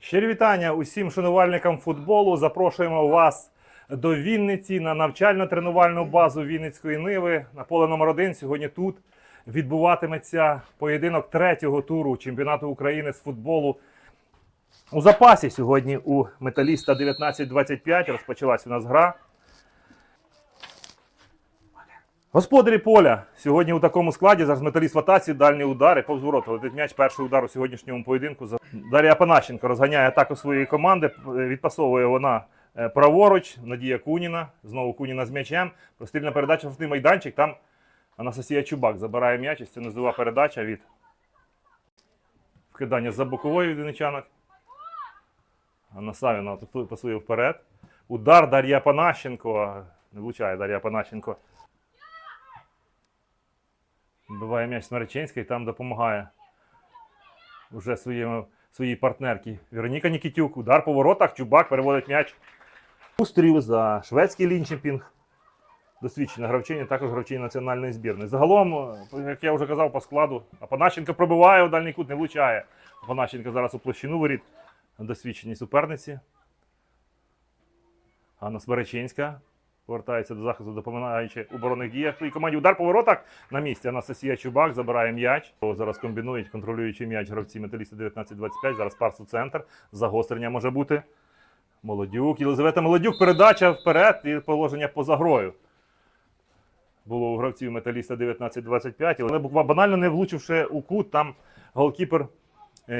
Щирі вітання усім шанувальникам футболу. Запрошуємо вас до Вінниці на навчально-тренувальну базу Вінницької Ниви на поле номер 1 Сьогодні тут відбуватиметься поєдинок третього туру чемпіонату України з футболу. У запасі сьогодні у металіста 19-25 розпочалась у нас гра. Господарі поля сьогодні у такому складі зараз металіст в атаці, дальні удари, повз ворота. Летить м'яч, перший удар у сьогоднішньому поєдинку. Дар'я Панащенко розганяє атаку своєї команди, відпасовує вона е, праворуч, Надія Куніна, знову Куніна з м'ячем. Прострільна передача штрафний майданчик. Там Анастасія Чубак забирає м'яч. Це низова передача від вкидання за бокової від вінничанок. Анна Савіна пасує вперед. Удар Дар'я Панащенко. Не влучає Дар'я Панащенко. Вбиває м'яч Смереченська і там допомагає вже своєму, своїй партнерці. Вероніка Нікітюк. Удар по воротах. Чубак переводить м'яч. Устрів за шведський лінчепінг. Досвідчена гравчиня, також гравчиня національної збірної. Загалом, як я вже казав по складу, Апанащенко пробиває у дальній кут, не влучає. Апанащенко зараз у площину воріт досвідченій суперниці. Анна Смереченська повертається до захисту, допомагаючи у оборонних діях. своїй команді удар по воротах на місці. Анастасія Чубак забирає м'яч. Зараз комбінують, контролюючи м'яч гравці металіста 19-25. Зараз парс у центр. Загострення може бути. Молодюк. Єлизавета Молодюк. Передача вперед і положення поза грою. Було у гравців металіста 19-25, але буквально банально не влучивши у кут, там голкіпер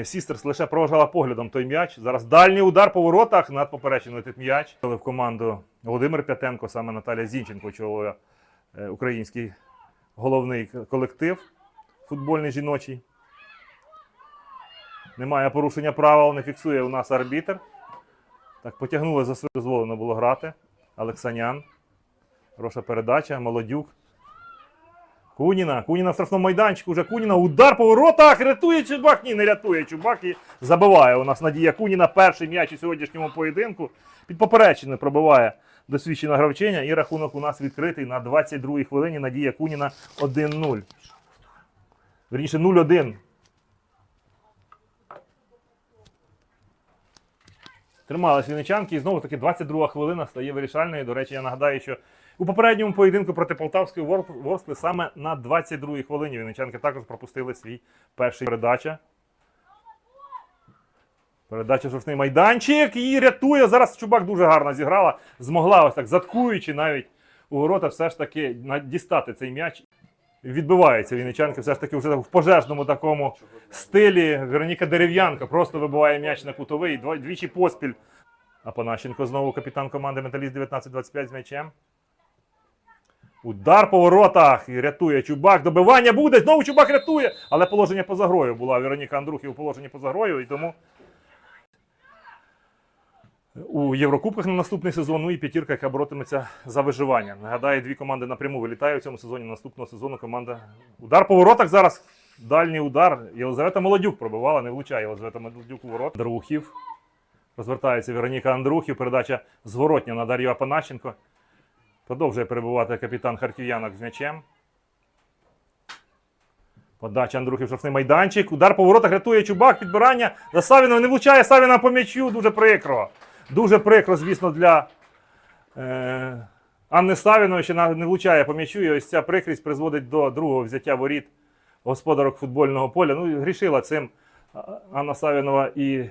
Сістерс лише проважала поглядом той м'яч. Зараз дальній удар по воротах над поперечиною летить м'яч. В команду Володимир П'ятенко, саме Наталя Зінченко очолює е, український головний колектив футбольний жіночий. Немає порушення правил, не фіксує у нас арбітр. Так, потягнули за своє дозволено було грати. Олексанян. Хороша передача, Молодюк. Куніна. Куніна в штрафному майданчику. Вже Куніна. Удар по воротах. Рятує Чубак. Ні, не рятує Чубак і забиває. У нас Надія Куніна. Перший м'яч у сьогоднішньому поєдинку. Під поперечини пробиває досвідчена гравчиня. І рахунок у нас відкритий на 22-й хвилині. Надія Куніна 1-0. Верніше 0-1. Тримались вінничанки, і знову таки 22 хвилина стає вирішальною. До речі, я нагадаю, що у попередньому поєдинку проти Полтавської Вор- Ворскли саме на 22 хвилині вінничанки також пропустили свій перший передача. Передача жовтний майданчик і рятує. Зараз Чубак дуже гарно зіграла. Змогла ось так, заткуючи навіть у ворота, все ж таки дістати цей м'яч. Відбивається вінничанки все ж таки вже в пожежному такому стилі. Вероніка Дерев'янка просто вибиває м'яч на кутовий, двічі поспіль. А Панащенко знову капітан команди Металіст 19-25 з м'ячем. Удар по воротах і рятує Чубак. Добивання буде. Знову Чубак рятує. Але положення поза грою була Вероніка Андрухи у положенні поза грою. І тому у Єврокубках на наступний сезон. Ну і п'ятірка, яка боротиметься за виживання. Нагадаю, дві команди напряму вилітають в цьому сезоні. Наступного сезону команда. Удар по воротах зараз. Дальній удар. Єлизавета Молодюк пробивала, не влучає Єлизавета Молодюк у ворот. Друхів. Розвертається Вероніка Андрухів. Передача зворотня на Дар'ю Апанащенко. Продовжує перебувати капітан харків'янок з м'ячем. Подача Андрухів штрафний майданчик. Удар по воротах рятує Чубак. Підбирання за Савіна. Не влучає Савіна по м'ячу. Дуже прикро. Дуже прикро, звісно, для е, Анни Савіної, що не влучає по м'ячу. І ось ця прикрість призводить до другого взяття воріт господарок футбольного поля. Ну, грішила цим Анна Савінова і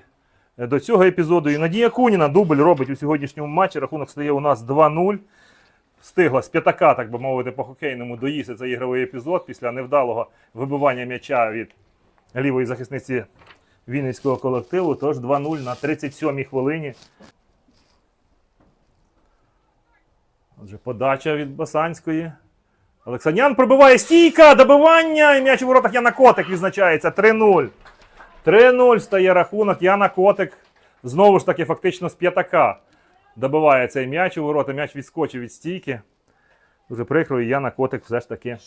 е, до цього епізоду. І Надія Куніна дубль робить у сьогоднішньому матчі. Рахунок стає у нас 2-0. Встигла з п'ятака, так би мовити, по хокейному доїсти цей ігровий епізод після невдалого вибивання м'яча від лівої захисниці Вінницького колективу. Тож 2-0 на 37-й хвилині. Отже, подача від Басанської. Олексанян пробиває стійка, добивання, і м'яч у воротах Яна Котик відзначається 3-0. 3-0 стає рахунок. Яна Котик знову ж таки фактично з п'ятака добиває цей м'яч у ворота. М'яч відскочив від стійки. Дуже прикро, і Яна Котик все ж таки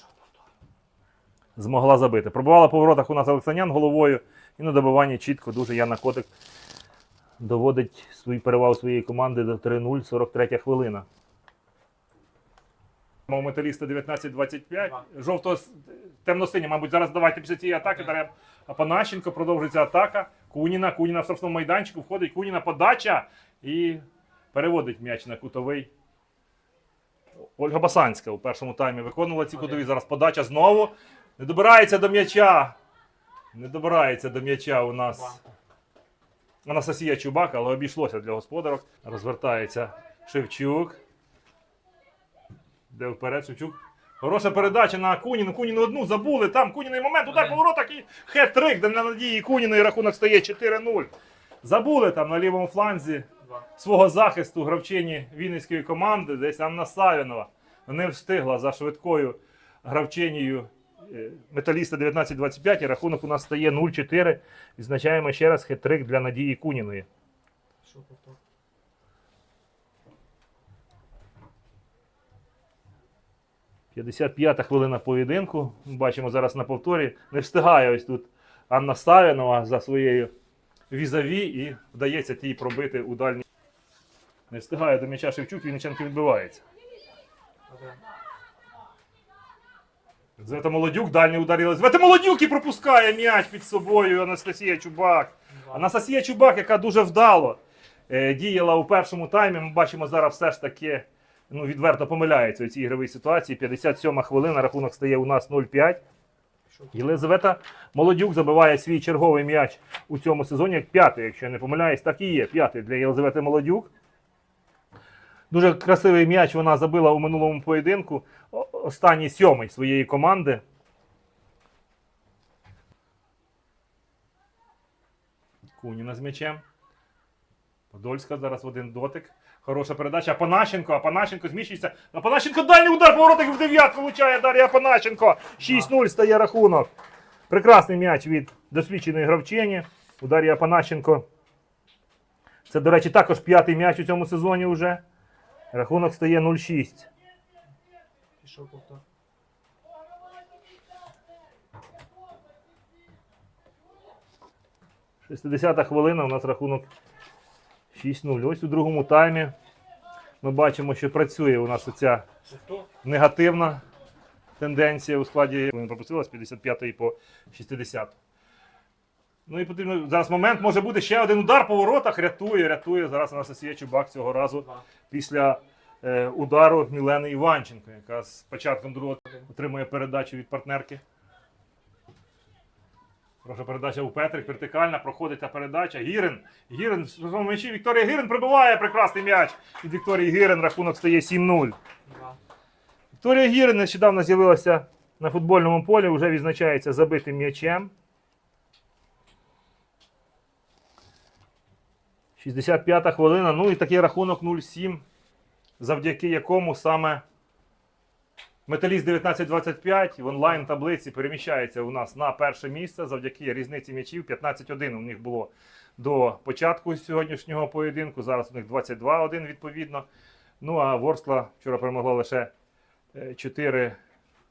змогла забити. Пробувала по воротах у нас Олексанян головою. І на добиванні чітко дуже Яна Котик доводить свою перевагу своєї команди до 3-0, 43 хвилина. У металіста 19-25. Жовто темно-синя, мабуть, зараз давайте після цієї атаки дарем. А Панащенко продовжується атака. Куніна. Куніна в штрафному майданчику. Входить Куніна подача і переводить м'яч на кутовий. Ольга Басанська у першому таймі виконувала ці кутові. Зараз подача знову. Не добирається до м'яча. Не добирається до м'яча у нас Анастасія Чубак, але обійшлося для господарок. Розвертається Шевчук. Де вперед Шевчук. Хороша передача на Куніну. Куніну одну забули. Там Куніний момент. Удар по воротах і хет-трик, де на надії Куніної рахунок стає 4-0. Забули там на лівому фланзі свого захисту гравчині Вінницької команди, десь Анна Савінова. Не встигла за швидкою гравчинію е, металіста 19-25 і рахунок у нас стає 0-4. Відзначаємо ще раз хет-трик для Надії Куніної. Що повтор? – 55-та хвилина поєдинку. Бачимо зараз на повторі. Не встигає ось тут Анна Савінова за своєю візаві і вдається тій пробити у дальній. Не встигає до м'яча Шевчук, Вінниченко відбивається. Звета Молодюк, дальній удар Єлизавета Молодюк і пропускає м'яч під собою Анастасія Чубак. Анастасія Чубак, яка дуже вдало е, діяла у першому таймі. Ми бачимо зараз все ж таки ну, відверто помиляється у цій ігровій ситуації. 57 хвилина, рахунок стає у нас 0-5. Єлизавета Молодюк забиває свій черговий м'яч у цьому сезоні, як п'ятий, якщо я не помиляюсь, так і є. П'ятий для Єлизавети Молодюк. Дуже красивий м'яч вона забила у минулому поєдинку. Останній сьомий своєї команди. Куніна з м'ячем. Подольська зараз в один дотик. Хороша передача. Апанащенко. Апанащенко зміщується. Апанащенко дальній удар поворотик в дев'ят влучає Дар'я Апанащенко. 6-0 стає рахунок. Прекрасний м'яч від досвідченої гравчині. У Дар'ї Апанащенко. Це, до речі, також п'ятий м'яч у цьому сезоні вже. Рахунок стає 0-6. Пішов повтор. – 60-та хвилина, у нас рахунок 6-0. Ось у другому таймі ми бачимо, що працює у нас оця негативна тенденція у складі. Він пропустила з 55-ї по 60. Ну і потрібно зараз момент може бути ще один удар по воротах. Рятує, рятує зараз Анастасія Чубак цього разу після е, удару Мілени Іванченко, яка з початком другого отримує передачу від партнерки. Прошу передача у Петрик, вертикальна, проходить та передача. Гірин. Гірин в м'ячі. Вікторія Гірин прибиває прекрасний м'яч. Від Вікторії Гірин рахунок стає 7-0. Вікторія Гірин нещодавно з'явилася на футбольному полі, вже відзначається забитим м'ячем. 65-та хвилина. Ну і такий рахунок 0-7, завдяки якому саме Металіст 1925 в онлайн таблиці переміщається у нас на перше місце завдяки різниці м'ячів. 15-1 у них було до початку сьогоднішнього поєдинку. Зараз у них 22-1 відповідно. Ну а Ворскла вчора перемогла лише е, 4.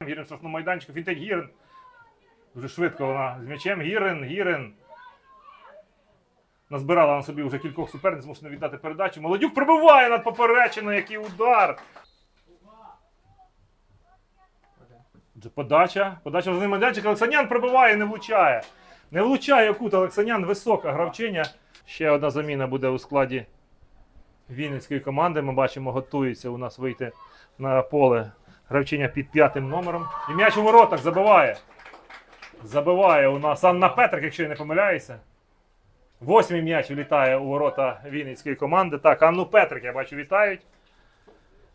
Гірин штрафному майданчику. Фінтек Гірин. Дуже швидко вона з м'ячем. Гірин, Гірин. Назбирала на собі вже кількох суперниць, змушена віддати передачу. Молодюк пробиває над поперечиною, який удар. Отже, Подача. Подача вже майданчик. Олексанян пробиває, не влучає. Не влучає кут Олексанян, висока гравчиня. Ще одна заміна буде у складі Вінницької команди. Ми бачимо, готується у нас вийти на поле гравчиня під п'ятим номером. І м'яч у воротах забиває. Забиває у нас Анна Петрик, якщо я не помиляюся. Восьмий м'яч влітає у ворота Вінницької команди. Так, Анну Петрик, я бачу, вітають.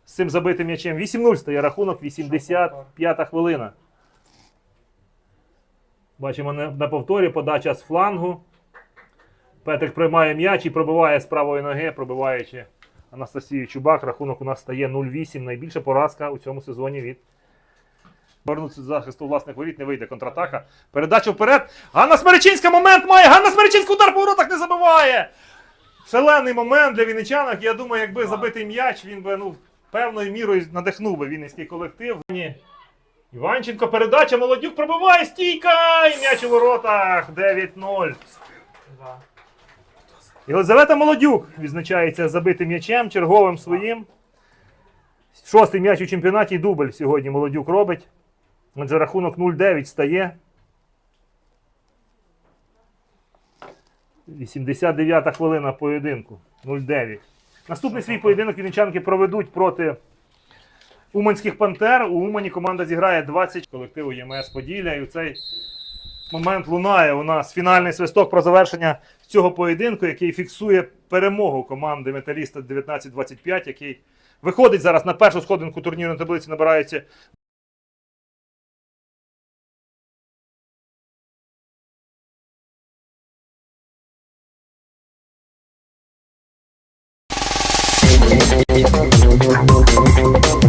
З цим забитим м'ячем 8-0 стає рахунок, 85-та хвилина. Бачимо на, повторі подача з флангу. Петрик приймає м'яч і пробиває з правої ноги, пробиваючи Анастасію Чубак. Рахунок у нас стає 0-8. Найбільша поразка у цьому сезоні від. Повернутися до захисту власних воріт, не вийде контратака. Передача вперед. Ганна Смеречинська момент має! Ганна Смеречинська удар по воротах не забиває! Шалений момент для вінничанок. Я думаю, якби забитий м'яч, він би ну, певною мірою надихнув би вінницький колектив. Іванченко, передача, Молодюк пробиває стійка! І м'яч у воротах 9-0. Єлизавета Молодюк відзначається забитим м'ячем, черговим своїм. Шостий м'яч у чемпіонаті дубль сьогодні Молодюк робить. Отже, рахунок 0-9 стає. 89-та хвилина поєдинку. 0-9. Наступний свій поєдинок вінничанки проведуть проти Уманських Пантер. У Умані команда зіграє 20 колективу ЄМС Поділля. І в цей момент лунає у нас фінальний свисток про завершення цього поєдинку, який фіксує перемогу команди Металіста 19-25, який виходить зараз на першу сходинку турнірної таблиці, набирається Thank you.